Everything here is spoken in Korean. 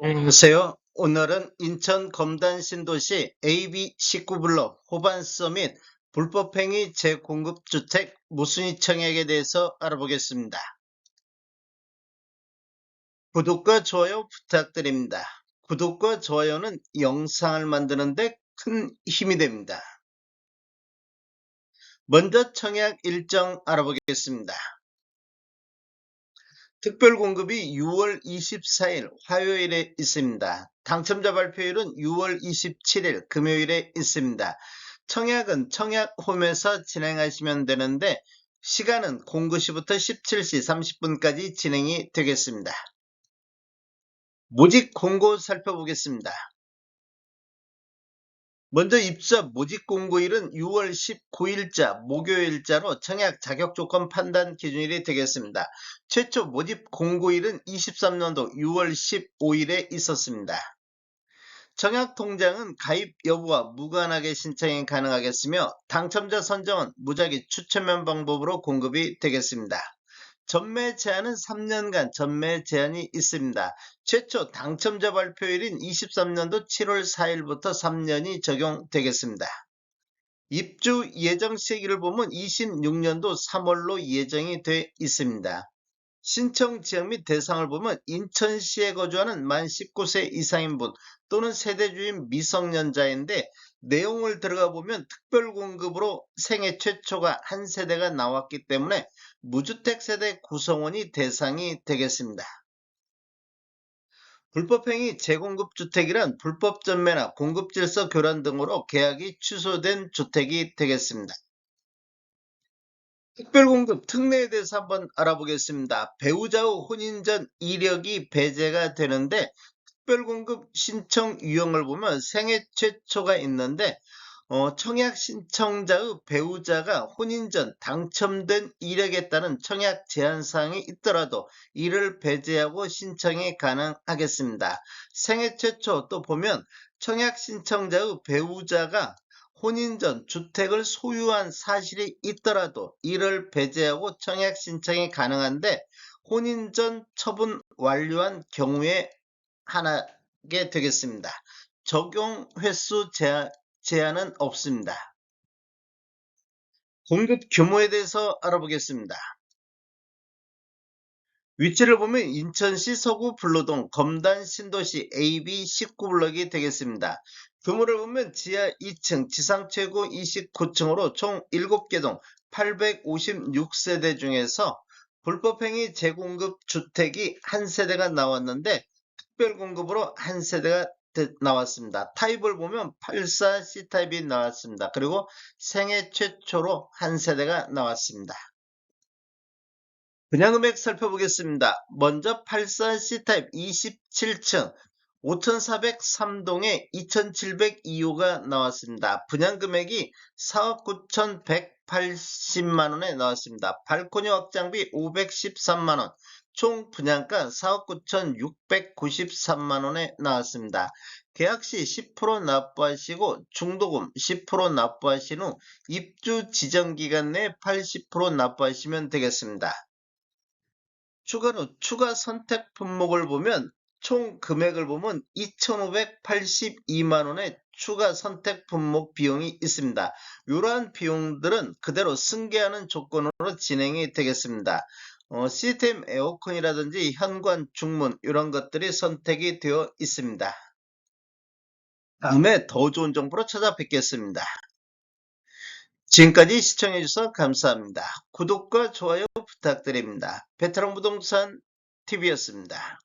안녕하세요. 오늘은 인천 검단 신도시 AB19블록 호반서 및 불법행위 재공급주택 무순위 청약에 대해서 알아보겠습니다. 구독과 좋아요 부탁드립니다. 구독과 좋아요는 영상을 만드는데 큰 힘이 됩니다. 먼저 청약 일정 알아보겠습니다. 특별 공급이 6월 24일 화요일에 있습니다. 당첨자 발표일은 6월 27일 금요일에 있습니다. 청약은 청약홈에서 진행하시면 되는데 시간은 09시부터 17시 30분까지 진행이 되겠습니다. 모집 공고 살펴보겠습니다. 먼저 입사 모집 공고일은 6월 19일자 목요일자로 청약 자격 조건 판단 기준일이 되겠습니다. 최초 모집 공고일은 23년도 6월 15일에 있었습니다. 청약 통장은 가입 여부와 무관하게 신청이 가능하겠으며 당첨자 선정은 무작위 추첨면 방법으로 공급이 되겠습니다. 전매 제한은 3년간 전매 제한이 있습니다. 최초 당첨자 발표일인 23년도 7월 4일부터 3년이 적용되겠습니다. 입주 예정 시기를 보면 26년도 3월로 예정이 돼 있습니다. 신청 지역 및 대상을 보면 인천시에 거주하는 만 19세 이상인 분 또는 세대주인 미성년자인데 내용을 들어가 보면 특별공급으로 생애 최초가 한 세대가 나왔기 때문에 무주택 세대 구성원이 대상이 되겠습니다. 불법행위 재공급 주택이란 불법 전매나 공급 질서 교란 등으로 계약이 취소된 주택이 되겠습니다. 특별공급 특례에 대해서 한번 알아보겠습니다. 배우자의 혼인 전 이력이 배제가 되는데 특별공급 신청 유형을 보면 생애 최초가 있는데 어, 청약 신청자의 배우자가 혼인 전 당첨된 이력에 따른 청약 제한사항이 있더라도 이를 배제하고 신청이 가능하겠습니다. 생애 최초 또 보면 청약 신청자의 배우자가 혼인 전 주택을 소유한 사실이 있더라도 이를 배제하고 청약 신청이 가능한데 혼인 전 처분 완료한 경우에 하나게 되겠습니다. 적용 횟수 제한, 제한은 없습니다. 공급 규모에 대해서 알아보겠습니다. 위치를 보면 인천시 서구 불로동 검단 신도시 AB 19블럭이 되겠습니다. 규모를 보면 지하 2층, 지상 최고 29층으로 총 7개 동 856세대 중에서 불법행위 재공급 주택이 한 세대가 나왔는데 특별공급으로 한 세대가 나왔습니다. 타입을 보면 84C 타입이 나왔습니다. 그리고 생애 최초로 한 세대가 나왔습니다. 분양금액 살펴보겠습니다. 먼저 84C 타입 27층 5403동에 2702호가 나왔습니다. 분양 금액이 4억 9180만 원에 나왔습니다. 발코니 확장비 513만 원, 총 분양가 4억 9693만 원에 나왔습니다. 계약 시 10% 납부하시고 중도금 10% 납부하신 후 입주 지정 기간 내에 80% 납부하시면 되겠습니다. 추가로 추가 선택 품목을 보면 총 금액을 보면 2,582만 원의 추가 선택 품목 비용이 있습니다. 이러한 비용들은 그대로 승계하는 조건으로 진행이 되겠습니다. 어, 시스템 에어컨이라든지 현관 중문 이런 것들이 선택이 되어 있습니다. 다음에 더 좋은 정보로 찾아뵙겠습니다. 지금까지 시청해주셔서 감사합니다. 구독과 좋아요 부탁드립니다. 베테랑 부동산 TV였습니다.